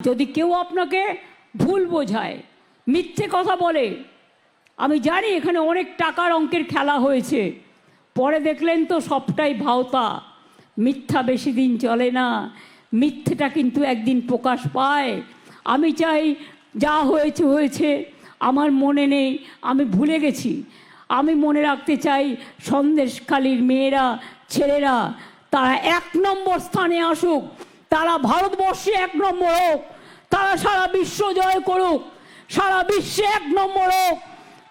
যদি কেউ আপনাকে ভুল বোঝায়, মিথ্যে কথা বলে, আমি জানি এখানে অনেক টাকার অঙ্কের খেলা হয়েছে, পরে দেখলেন তো সবটাই ভাওতা, মিথ্যা বেশি দিন চলে না, মিথ্যেটা কিন্তু একদিন প্রকাশ পায়, আমি চাই যা হয়েছে হয়েছে, আমার মনে নেই, আমি ভুলে গেছি, আমি মনে রাখতে চাই সন্দেশখালীর মেয়েরা, ছেলেরা, তারা এক নম্বর স্থানে আসুক তারা ভারতবর্ষে এক নম্বর হোক, তারা সারা বিশ্ব জয় করুক, সারা বিশ্বে এক নম্বর হোক,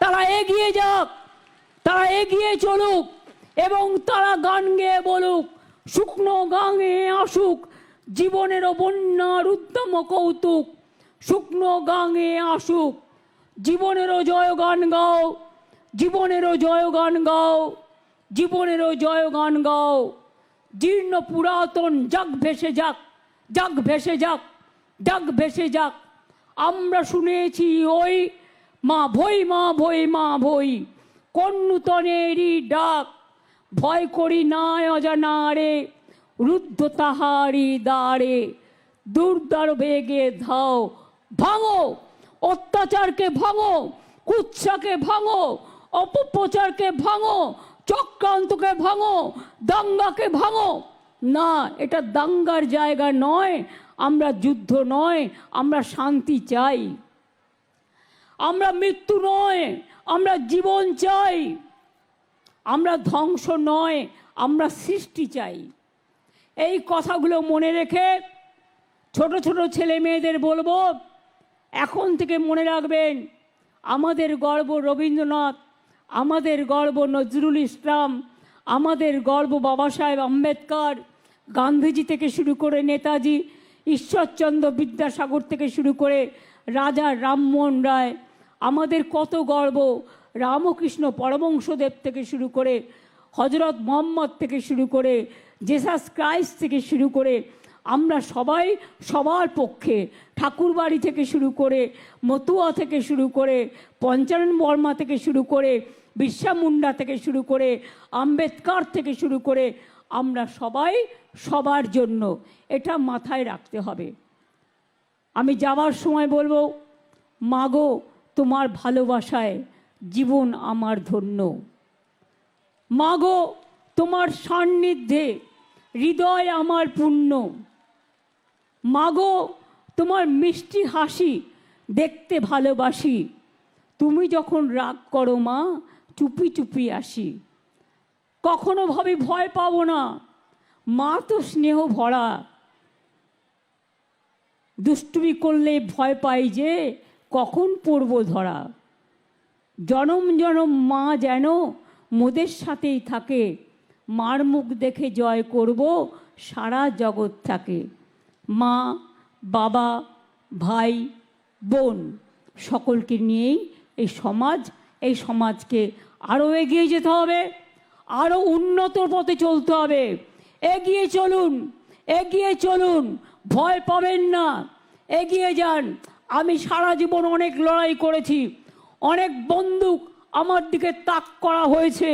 তারা এগিয়ে যাক, তারা এগিয়ে চলুক এবং তারা গান গেয়ে বলুক, শুকনো গাঙে আসুক, জীবনেরও বন্যার উদ্যম কৌতুক, শুকনো গাঙে আসুক, জীবনেরও জয় গান গাও, জীবনেরও জয় গান গাও, জীবনেরও জয় গান গাও। জীর্ণ পুরাতন যাক ভেসে যাক যাক ভেসে যাক যাক ভেসে যাক। আমরা শুনেছি ওই মা ভই মা ভই মা ভই কোন নূতনেরই ডাক। ভয় করি না অজানারে রুদ্ধ তাহারি দ্বারে। দুর্দার বেগে ধাও, ভাঙো, অত্যাচারকে ভাঙো, কুৎসাকে ভাঙো, অপপ্রচারকে ভাঙো চক্রান্তকে ভাঙো, দাঙ্গাকে ভাঙো। না, এটা দাঙ্গার জায়গা নয়, আমরা যুদ্ধ নয়, আমরা শান্তি চাই। আমরা মৃত্যু নয়, আমরা জীবন চাই। আমরা ধ্বংস নয়, আমরা সৃষ্টি চাই। এই কথাগুলো মনে রেখে ছোট ছোট ছেলে মেয়েদের বলব, এখন থেকে মনে রাখবেন, আমাদের গর্ব রবীন্দ্রনাথ আমাদের গর্ব নজরুল ইসলাম, আমাদের গর্ব বাবা সাহেব আম্বেদকর, গান্ধীজি থেকে শুরু করে নেতাজি, ঈশ্বরচন্দ্র বিদ্যাসাগর থেকে শুরু করে রাজা রামমোহন রায়, আমাদের কত গর্ব, রামকৃষ্ণ পরমংশদেব থেকে শুরু করে হজরত মোহাম্মদ থেকে শুরু করে জেসাস ক্রাইস্ট থেকে শুরু করে আমরা সবাই সবার পক্ষে ঠাকুরবাড়ি থেকে শুরু করে মতুয়া থেকে শুরু করে পঞ্চানন বর্মা থেকে শুরু করে বিরসা মুন্ডা থেকে শুরু করে আম্বেদকর থেকে শুরু করে আমরা সবাই সবার জন্য এটা মাথায় রাখতে হবে। আমি যাওয়ার সময় বলব মাগো তোমার ভালোবাসায় জীবন আমার ধন্য। মাগো তোমার সান্নিধ্যে হৃদয় আমার পূর্ণ। মাগো তোমার মিষ্টি হাসি দেখতে ভালোবাসি। তুমি যখন রাগ করো মা, চুপি চুপি আসি। কখনো ভাবি ভয় পাবো না, মা তো স্নেহ ভরা। দুষ্টুমি করলে ভয় পাই যে কখন পড়ব ধরা। জনম জনম মা যেন মোদের সাথেই থাকে, মার মুখ দেখে জয় করব, সারা জগৎ থাকে। মা, বাবা, ভাই, বোন সকলকে নিয়েই এই সমাজ, এই সমাজকে আরও এগিয়ে যেতে হবে আরও উন্নত পথে চলতে হবে। এগিয়ে চলুন এগিয়ে চলুন, ভয় পাবেন না। এগিয়ে যান। আমি সারা জীবন অনেক লড়াই করেছি, অনেক বন্দুক আমার দিকে তাক করা হয়েছে।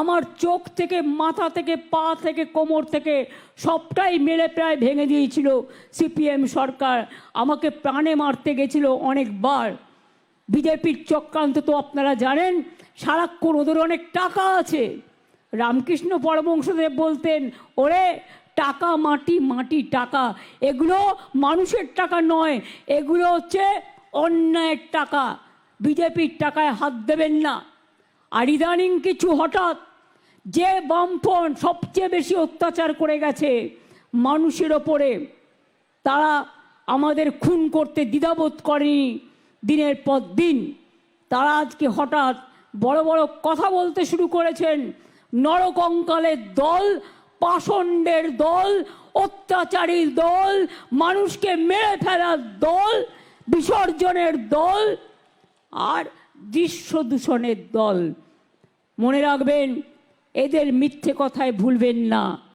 আমার চোখ থেকে, মাথা থেকে, পা থেকে, কোমর থেকে সবটাই মেরে প্রায় ভেঙে দিয়েছিল সিপিএম সরকার। আমাকে প্রাণে মারতে গেছিল অনেকবার। বিজেপির চক্রান্ত তো আপনারা জানেন, সারাক্ষণ ওদের অনেক টাকা আছে। রামকৃষ্ণ পরমংশদেব বলতেন, ওরে, টাকা, মাটি মাটি, টাকা, এগুলো মানুষের টাকা নয়, এগুলো হচ্ছে অন্যায়ের টাকা। বিজেপির টাকায় হাত দেবেন না। আর ইদানিং কিছু হঠাৎ যে বামফ্রন্ট সবচেয়ে বেশি অত্যাচার করে গেছে মানুষের ওপরে, তারা আমাদের খুন করতে দ্বিধাবোধ করেনি দিনের পর দিন। তারা আজকে হঠাৎ বড় বড় কথা বলতে শুরু করেছেন, নরকঙ্কালের দল, পাষণ্ডের দল অত্যাচারীর দল, মানুষকে মেরে ফেলার দল, বিসর্জনের দল, আর দৃশ্য দূষণের দল। মনে রাখবেন এদের মিথ্যে কথায় ভুলবেন না।